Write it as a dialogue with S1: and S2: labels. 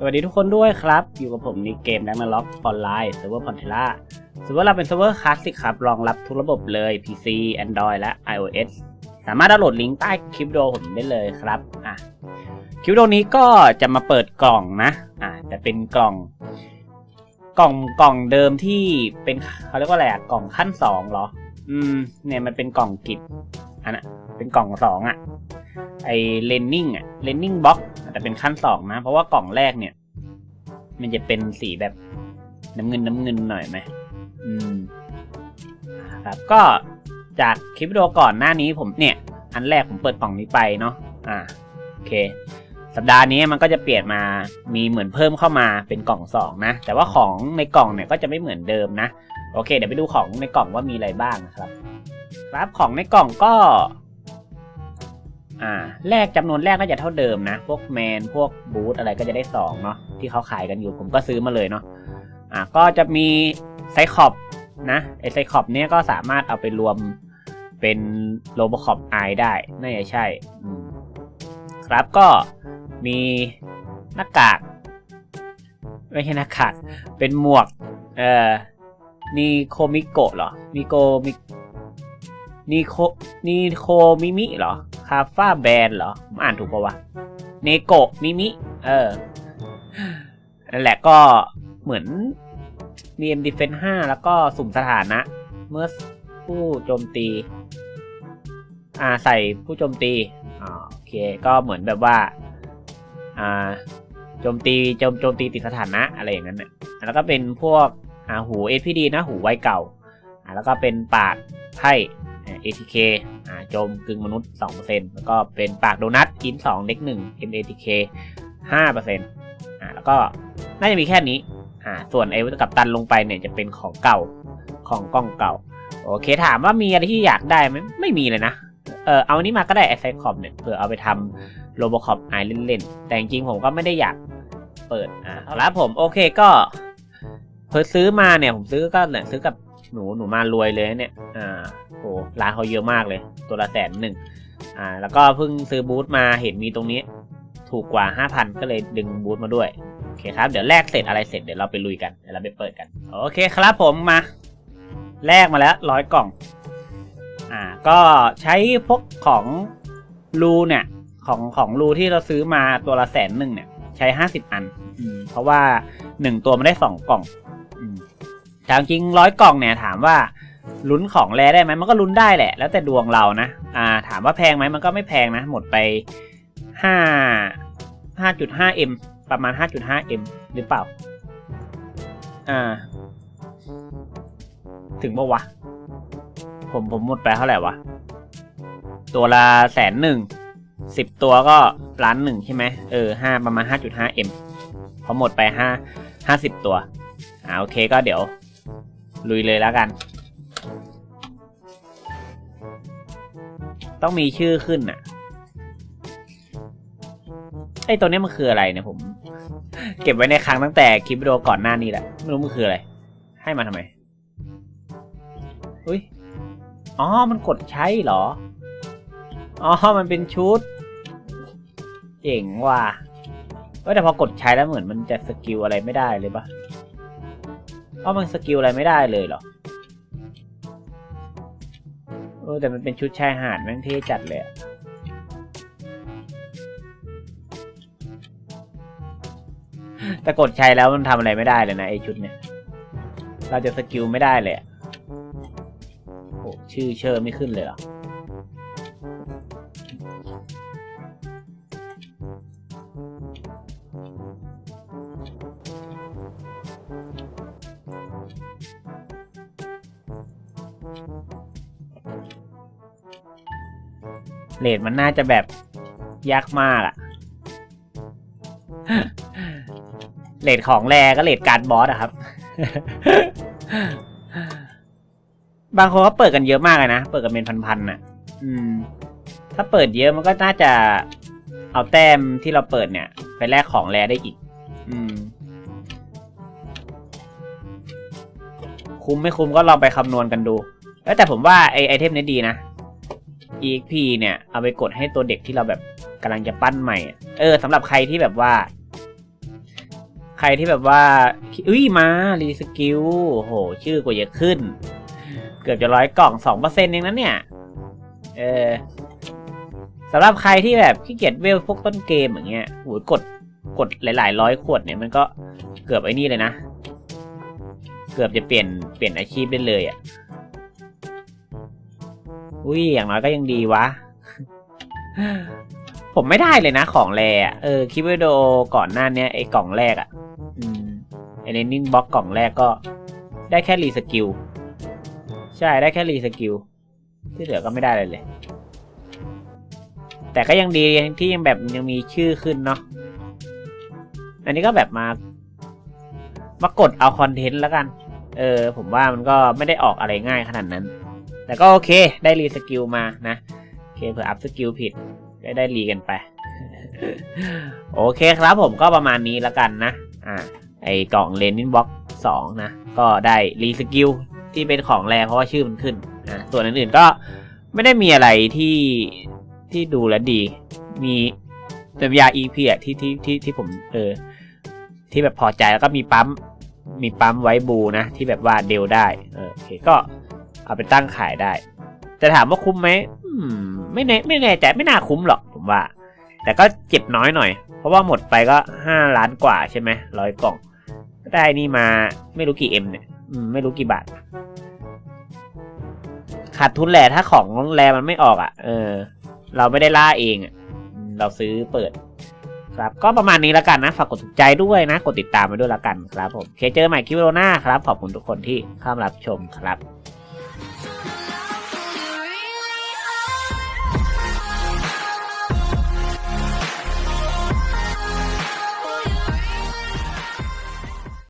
S1: สวัสดีทุกคนด้วยครับ อยู่กับผมในเกมแ a ง n ล็อกออนไลน์เซิร์ฟเวอร์พอนเทล่าเซิร์ฟเวอร์เราเป็นเซิร์ฟเวอร์คลาสสิกครับ รองรับทุกระบบเลย PC Android และ iOS สามารถดาวน์โหลดลิงก์ใต้คลิปวิดีโอผมได้เลยครับอะคลิปวิดีโอนี้ก็จะมาเปิดกล่องนะอะแต่เป็นกล่อง กล่องกล่องเดิมที่เป็นเขาเรียกว่าอะไรอะกล่องขั้นสองเหรอ อืม เนี่ยมันเป็นกล่องกิจอันน่ะเป็นกล่องสองอะ ไอเลนนิ่งอะเลนนิ่งบล็อกแต่เป็นขั้นสองนะ เพราะว่ากล่องแรกเนี่ย มันจะเป็นสีแบบน้ำเงินน้ำเงินหน่อยไหมอืมครับก็จากคลิปวิดีโอก่อนหน้านี้ผมเนี่ย อันแรกผมเปิดกล่องนี้ไปเนาะอ่าโอเค สัปดาห์นี้มันก็จะเปลี่ยนมามีเหมือนเพิ่มเข้ามาเป็นกล่องสองนะ แต่ว่าของในกล่องเนี่ยก็จะไม่เหมือนเดิมนะ โอเค เดี๋ยวไปดูของในกล่องว่ามีอะไรบ้างนะครับ ครับของในกล่องก็ อ่าแรกจำนวนแรกน่าจะเท่าเดิมนะ พวกแมน พวกบูธอะไรก็จะได้สองเนาะที่เขาขายกันอยู่ผมก็ซื้อมาเลยเนาะอ่าก็จะมีไซคอบนะไอไซคอบเนี้ยก็สามารถเอาไปรวมเป็นโรบคอปไอได้น่าจะใช่ครับก็มีหน้ากากไม่ใช่หน้ากากเป็นหมวก เอ่อนีโคมิโกะเหรอนีโกมินีโคนีโคมิมิเหรอ คาฟ้าแบนเหรอมอ่านถูกปะวะ เนโกะมิมิ เออ นั่นแหละก็เหมือนมี M Defense 5 แล้วก็สุ่มสถานะ เมื่อผู้โจมตี อ่าใส่ผู้โจมตีอ่าโอเค ก็เหมือนแบบว่า อ่าโจมตีโจมโจมตีติดสถานะอะไรอย่างนั้นน่ะแล้วก็เป็นพวกอ่าหู SPD นะ หูไวเก่าอ่าแล้วก็เป็นปากไพ่ ATK อ่าโจมกึ่งมนุษย์ 2%แล้วก็เป็นปากโดนัทอิน2เล็ก1 MATK 5%อ่าแล้วก็น่าจะมีแค่นี้อ่าส่วนไอ้กับตันลงไปเนี่ยจะเป็นของเก่าของกล้องเก่า โอเคถามว่ามีอะไรที่อยากได้ไหมไม่มีเลยนะเออเอานี้มาก็ได้ไอไซคอมเนี่ยเผื่อเอาไปทำโรบอคอปไอเล่นๆแต่จริงผมก็ไม่ได้อยากเปิดอ่าแล้วผมโอเคก็เพิ่ซื้อมาเนี่ยผมซื้อก็เนี่ยซื้อกับ หนูหนูมารวยเลยเนี่ย อ่าโหร้านเขาเยอะมากเลย ตัวละแสนหนึ่งอ่า แล้วก็เพิ่งซื้อบูธมาเห็นมีตรงนี้ ถูกกว่าห้าพันก็เลยดึงบูธมาด้วย โอเคครับ เดี๋ยวแลกเสร็จอะไรเสร็จเดี๋ยวเราไปลุยกัน เดี๋ยวเราไปเปิดกัน โอเคครับผมมา แลกมาแล้วร้อยกล่อง อ่า ก็ใช้พวกของรูเนี่ย ของของรูที่เราซื้อมาตัวละแสนหนึ่งเนี่ย ใช้ห้าสิบอันอเพราะว่าหนึ่งตัวมันได้สองกล่อง แต่จริงร้อยกล่องเนี่ยถามว่าลุ้นของแรได้ไหมมันก็ลุ้นได้แหละ แล้วแต่ดวงเรานะอ่าถามว่าแพงไหมมันก็ไม่แพงนะ หมดไปห้าห้าจุดห้าเอ็มประมาณห้าจุดห้าเอ็มหรือเปล่า อ่า ถึงปะวะ ผมผมหมดไปเท่าไหร่วะ ตัวละแสนหนึ่งสิบตัวก็ล้านหนึ่งใช่ไหมเออห้าประมาณห้าจุดห้าเอ็มพอหมดไปห้าห้าสิบตัว อ่าโอเคก็เดี๋ยว ลุยเลยแล้วกัน ต้องมีชื่อขึ้นอะไอตัวนี้มันคืออะไรเนี่ยผม เก็บไว้ในครั้งตั้งแต่คลิปวิดีโอก่อนหน้านี้แหละ ไม่รู้มันคืออะไร ให้มาทำไมอุ้ยอ๋อ มันกดใช้เหรอ อ๋อ มันเป็นชุด เจ๋งว่ะเอ้ยแต่พอกดใช้แล้วเหมือนมันจะสกิลอะไรไม่ได้เลยปะ อ๋อมันสกิลอะไรไม่ได้เลยเหรอเออแต่มันเป็นชุดชายหาดแม่งเท่จัดเลยอะแต่กดใช้แล้วมันทำอะไรไม่ได้เลยนะไอชุดเนี่ย เราจะสกิลไม่ได้เลยโอ้ชื่อเชอร์ไม่ขึ้นเลยเหรอ เลดมันน่าจะแบบยากมากอะเลดของแรก็เลดการ์ดบอสอะครับ บางคนเขาเปิดกันเยอะมากเลยนะ เปิดกันเป็นพันๆน่ะ อืม ถ้าเปิดเยอะมันก็น่าจะเอาแต้มที่เราเปิดเนี่ย ไปแลกของแรได้อีก อืม คุ้มไม่คุ้มก็ลองไปคำนวณกันดู เอ้ยแต่ผมว่าไอไอเทมนี้ดีนะ EXP เนี่ย เอาไปกดให้ตัวเด็กที่เราแบบกำลังจะปั้นใหม่ เออสำหรับใครที่แบบว่า ใครที่แบบว่าอุ้ยมา รีสกิลโห ชื่อกว่าจะขึ้น เกือบจะร้อยกล่องสองเปอร์เซ็นต์เองนั้นเนี่ย เออสำหรับใครที่แบบขี้เกียจเวลพวกต้นเกมอย่างเงี้ยโหยกดกดหลาย ๆ ร้อยขวดเนี่ยมันก็เกือบไอ้นี่เลยนะ เกือบจะเปลี่ยนเปลี่ยนอาชีพได้เลยอะ อุ้ยอย่างน้อยก็ยังดีวะ ผมไม่ได้เลยนะของแรอะเออคลิปวิดีโอก่อนหน้าเนี้ยไอ้กล่องแรกอะ่ะอืมไอ้เลนนิ่งบล็อกกล่องแรกก็ได้แค่รีสกิลใช่ได้แค่รีสกิลที่เหลือก็ไม่ได้เลยเลย แต่ก็ยังดีที่ยังแบบยังมีชื่อขึ้นเนาะอันนี้ก็แบบมา มากดเอาคอนเทนต์แล้วกัน เออ ผมว่ามันก็ไม่ได้ออกอะไรง่ายขนาดนั้น แต่ก็โอเคได้รีสกิลมานะโอเคเผื่ออัพสกิลผิดก็ได้รีกันไป โอเคครับผมก็ประมาณนี้แล้วกันนะ อ่า ไอกล่องเลนินบ็อกสองนะ ก็ได้รีสกิลที่เป็นของแรเพราะว่าชื่อมันขึ้นนะส่วนอื่นๆก็ไม่ได้มีอะไรที่ที่ดูแลดี มีแต่ยา EP อะที่ที่ที่ที่ผมเออที่แบบพอใจแล้วก็มีปั๊มมีปั๊มไว้บูนะ ที่แบบว่าเดลได้เออโอเคก็ เอาไปตั้งขายได้ จะถามว่าคุ้มไหมมไม่แน่ไม่แน่ใจไม่น่าคุ้มหรอกผมว่า แต่ก็เจ็บน้อยหน่อย เพราะว่าหมดไปก็ห้าล้านกว่าใช่ไหมร้อยกล่องก็ได้นี่มาไม่รู้กี่เอ็มเนี่ยอืมไม่รู้กี่บาทขาดทุนแหละถ้าของแรมันไม่ออกอะ่ะ เออ เราไม่ได้ล่าเองอะ่ะเราซื้อเปิด ครับ ก็ประมาณนี้แล้วกันนะ ฝากกดถูกใจด้วยนะ กดติดตามมาด้วยแล้วกันครับผมเคเจอใหม่คลิปโอหน้าครับ ขอบคุณทุกคนที่เข้ามารับชมครับ